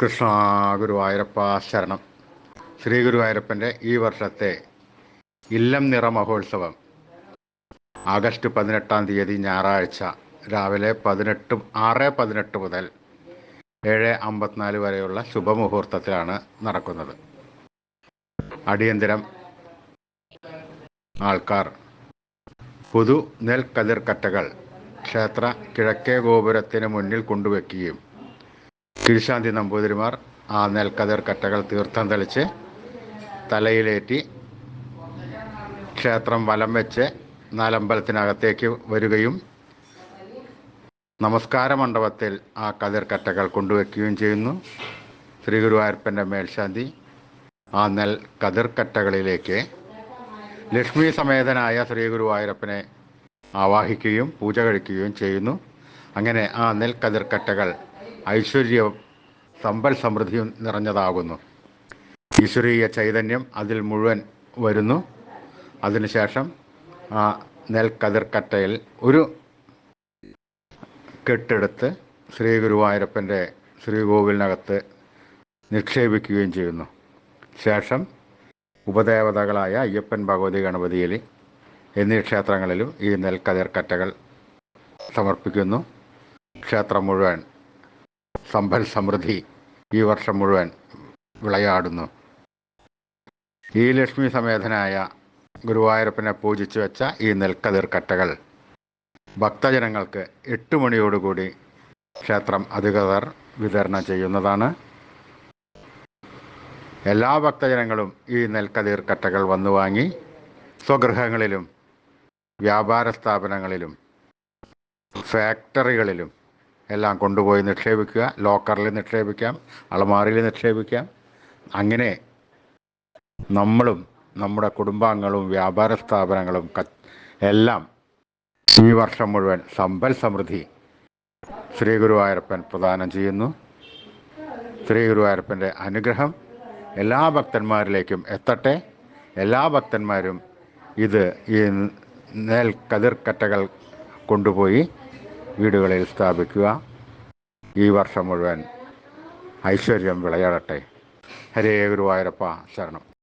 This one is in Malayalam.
കൃഷ്ണ ഗുരുവായൂരപ്പ ശരണം. ശ്രീ ഗുരുവായൂരപ്പന്റെ ഈ വർഷത്തെ ഇല്ലം നിറ മഹോത്സവം. ആഗസ്റ്റ് പതിനെട്ടാം തീയതി ഞായറാഴ്ച രാവിലെ പതിനെട്ട് ആറ് പതിനെട്ട് മുതൽ ഏഴ് അമ്പത്തിനാല് വരെയുള്ള ശുഭമുഹൂർത്തത്തിലാണ് നടക്കുന്നത്. അടിയന്തരം ആൾക്കാർ പുതു നെൽക്കതിർക്കറ്റകൾ ക്ഷേത്ര കിഴക്കേ ഗോപുരത്തിന് മുന്നിൽ കൊണ്ടുവയ്ക്കുകയും കീഴ്ശാന്തി നമ്പൂതിരിമാർ ആ നെൽക്കതിർ കറ്റകൾ തീർത്ഥം തെളിച്ച് തലയിലേറ്റി ക്ഷേത്രം വലം വെച്ച് നാലമ്പലത്തിനകത്തേക്ക് വരികയും നമസ്കാര മണ്ഡപത്തിൽ ആ കതിർക്കറ്റകൾ കൊണ്ടുവയ്ക്കുകയും ചെയ്യുന്നു. ശ്രീ ഗുരുവായൂരപ്പന്റെ മേൽശാന്തി ആ നെൽ കതിർക്കറ്റകളിലേക്ക് ലക്ഷ്മി സമേതനായ ശ്രീ ഗുരുവായൂരപ്പനെ ആവാഹിക്കുകയും പൂജ കഴിക്കുകയും ചെയ്യുന്നു. അങ്ങനെ ആ നെൽ നെൽക്കതിർക്കറ്റകൾ ഐശ്വര്യവും സമ്പൽ സമൃദ്ധിയും നിറഞ്ഞതാകുന്നു. ഈശ്വരീയ ചൈതന്യം അതിൽ മുഴുവൻ വരുന്നു. അതിനുശേഷം ആ നെൽക്കതിർക്കട്ടയിൽ ഒരു കെട്ടെടുത്ത് ശ്രീ ഗുരുവായൂരപ്പന്റെ ശ്രീകോവിലിനകത്ത് നിക്ഷേപിക്കുകയും ചെയ്യുന്നു. ശേഷം ഉപദേവതകളായ അയ്യപ്പൻ ഭഗവതി ഗണപതിയിൽ എന്നീ ക്ഷേത്രങ്ങളിലും ഈ നെൽക്കതിർക്കറ്റകൾ സമർപ്പിക്കുന്നു. ക്ഷേത്രം മുഴുവൻ സമ്പൽ സമൃദ്ധി ഈ വർഷം മുഴുവൻ വിളയാടുന്നു. ഈ ലക്ഷ്മി സമേതനായ ഗുരുവായൂരപ്പനെ പൂജിച്ചു വെച്ച ഈ നെൽക്കതിർക്കട്ടകൾ ഭക്തജനങ്ങൾക്ക് എട്ട് മണിയോടുകൂടി ക്ഷേത്രം അധികൃതർ വിതരണം ചെയ്യുന്നതാണ്. എല്ലാ ഭക്തജനങ്ങളും ഈ നെൽക്കതിർക്കട്ടകൾ വന്നു വാങ്ങി സ്വഗൃഹങ്ങളിലും വ്യാപാര സ്ഥാപനങ്ങളിലും ഫാക്ടറികളിലും എല്ലാം കൊണ്ടുപോയി നിക്ഷേപിക്കുക ലോക്കറിൽ നിക്ഷേപിക്കാം അളമാറിയിൽ നിക്ഷേപിക്കാം. അങ്ങനെ നമ്മളും നമ്മുടെ കുടുംബാംഗങ്ങളും വ്യാപാര സ്ഥാപനങ്ങളും എല്ലാം ഈ വർഷം മുഴുവൻ സമ്പൽ സമൃദ്ധി ശ്രീ ഗുരുവായൂരപ്പൻ പ്രദാനം ചെയ്യുന്നു. ശ്രീ ഗുരുവായൂരപ്പന്റെ അനുഗ്രഹം എല്ലാ ഭക്തന്മാരിലേക്കും എത്തട്ടെ. എല്ലാ ഭക്തന്മാരും ഇത് ഈ നെൽ കതിർക്കറ്റകൾ കൊണ്ടുപോയി വീടുകളിൽ സ്ഥാപിക്കുക. ഈ വർഷം മുഴുവൻ ഐശ്വര്യം വിളയാടട്ടെ. ഹരേ ഗുരുവായൂരപ്പ ശരണം.